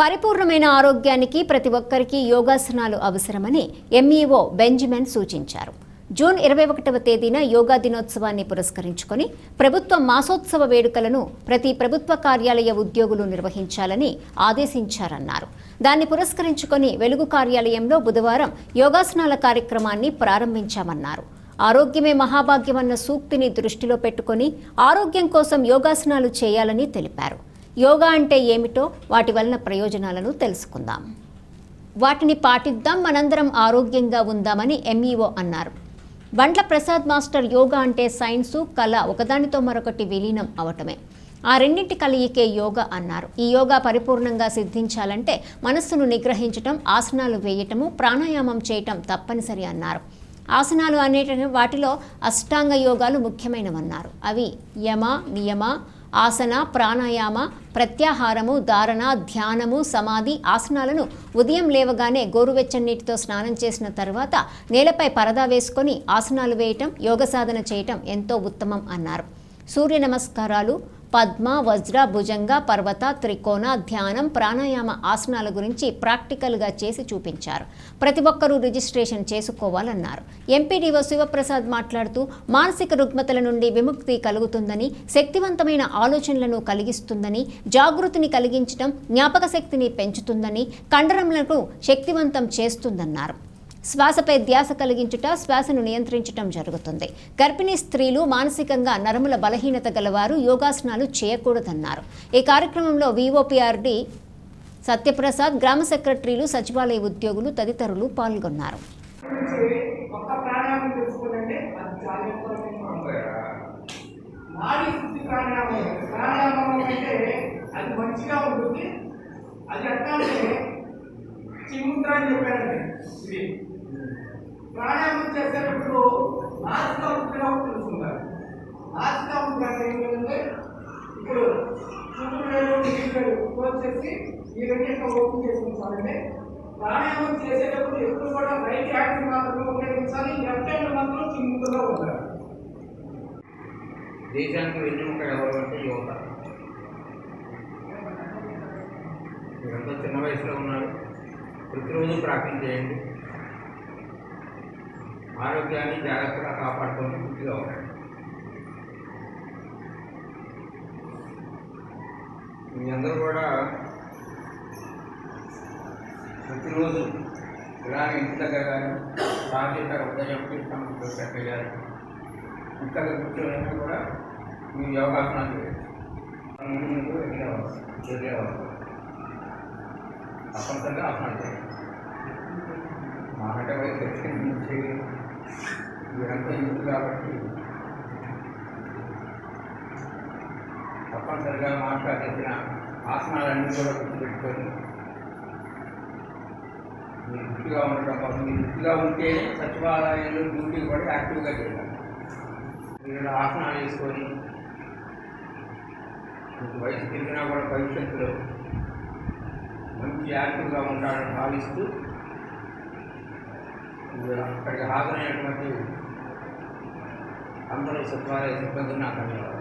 పరిపూర్ణమైన ఆరోగ్యానికి ప్రతి ఒక్కరికి యోగాసనాలు అవసరమని ఎంఈఓ బెంజమిన్ సూచించారు. జూన్ ఇరవై ఒకటవ తేదీన యోగా దినోత్సవాన్ని పురస్కరించుకొని ప్రభుత్వ మాసోత్సవ వేడుకలను ప్రతి ప్రభుత్వ కార్యాలయ ఉద్యోగులు నిర్వహించాలని ఆదేశించారన్నారు. దాన్ని పురస్కరించుకొని వెలుగు కార్యాలయంలో బుధవారం యోగాసనాల కార్యక్రమాన్ని ప్రారంభించామన్నారు. ఆరోగ్యమే మహాభాగ్యమన్న సూక్తిని దృష్టిలో పెట్టుకొని ఆరోగ్యం కోసం యోగాసనాలు చేయాలని తెలిపారు. యోగా అంటే ఏమిటో వాటి వలన ప్రయోజనాలను తెలుసుకుందాం. వాటిని పాటిద్దాం మనందరం ఆరోగ్యంగా ఉందామని ఎంఈఓ అన్నారు. బండ్ల ప్రసాద్ మాస్టర్ యోగా అంటే సైన్సు కళ ఒకదానితో మరొకటి విలీనం అవటమే. ఆ రెండింటి కలయికే యోగా అన్నారు. ఈ యోగా పరిపూర్ణంగా సిద్ధించాలంటే మనస్సును నిగ్రహించటం ఆసనాలు వేయటము ప్రాణాయామం చేయటం తప్పనిసరి అన్నారు. ఆసనాలు అనేట వాటిలో అష్టాంగ యోగాలు ముఖ్యమైనవన్నారు. అవి యమ నియమ ఆసన ప్రాణాయామ ప్రత్యాహారము ధారణ ధ్యానము సమాధి ఆసనాలను ఉదయం లేవగానే గోరువెచ్చని నీటితో స్నానం చేసిన తర్వాత నేలపై పరదా వేసుకొని ఆసనాలు వేయటం యోగ సాధన చేయటం ఎంతో ఉత్తమం అన్నారు. సూర్య నమస్కారాలు పద్మ వజ్ర భుజంగ పర్వత త్రికోణ ధ్యానం ప్రాణాయామ ఆసనాల గురించి ప్రాక్టికల్గా చేసి చూపించారు. ప్రతి ఒక్కరూ రిజిస్ట్రేషన్ చేసుకోవాలన్నారు. ఎంపీడీఓ శివప్రసాద్ మాట్లాడుతూ మానసిక రుగ్మతల నుండి విముక్తి కలుగుతుందని శక్తివంతమైన ఆలోచనలను కలిగిస్తుందని జాగృతిని కలిగించడం జ్ఞాపక శక్తిని పెంచుతుందని కండరములను శక్తివంతం చేస్తుందన్నారు. శ్వాసపై ధ్యాస కలిగించుట శ్వాసను నియంత్రించటం జరుగుతుంది. గర్భిణీ స్త్రీలు మానసికంగా నరముల బలహీనత గలవారు యోగాసనాలు చేయకూడదన్నారు. ఈ కార్యక్రమంలో విఓపిఆర్డి సత్యప్రసాద్ గ్రామ సెక్రటరీలు సచివాలయ ఉద్యోగులు తదితరులు పాల్గొన్నారు. అది మంచిగా ఉంటుంది. అది ఎట్లా అంటే చిముద్ర అని చెప్పారండి. ఇది ప్రాణాయామం చేసేటప్పుడు నాసికా ముద్ర తెలుసుకుంటారు. నాసికా ముద్ర ఏంటంటే ఇప్పుడు చుట్టూ నీళ్ళు వచ్చేసి ఈ రెండింటిలో ఓపెన్ చేసుకుంటారండి ప్రాణాయామం చేసేటప్పుడు ఎప్పుడు కూడా రైట్ హ్యాండ్ మాత్రమే ఉపయోగించాలి లెఫ్ట్ హ్యాండ్ మాత్రం చిన్నగా ఉండాలి. దేశానికి వెన్నుముక ఎవరు అంటే యువత. మీరంతా చిన్న వయసులో ఉన్నారు. ప్రతిరోజు ప్రాక్టీస్ చేయండి. ఆరోగ్యాన్ని జాగ్రత్తగా కాపాడుకొని పూర్తిగా ఉండండి. మీ అందరూ కూడా ప్రతిరోజు ఇలా ఇంటి దగ్గర కానీ రాజేట ఉదయం కృష్ణ గారు. ఇక్కడ కూర్చొని కూడా మీ యోగాసనాలు చేయొచ్చు. ముందు వెళ్ళేవారు వెళ్ళేవారు తప్పనిసరిగా ఆసనాలు చేయాలి. మాకంటే వయసు వచ్చింది మీరంతా కాబట్టి? తప్పనిసరిగా మాట్లాడేసిన ఆసనాలన్నీ కూడా గుర్తుపెట్టుకొని మీరు గుర్తుగా ఉండటం కోసం మీరు గుర్తుగా ఉంటే సచివాలయంలో డ్యూటీ కూడా యాక్టివ్గా చేయాలి. మీరు ఆసనాలు వేసుకొని మీకు వయసు తిరిగినా కూడా భవిష్యత్తులో మంచి యాక్టివ్గా ఉంటాడని భావిస్తూ మీరు అక్కడికి హాజరైనటువంటి అందరూ సచివాలయ సిబ్బంది నాకు ధన్యవాదాలు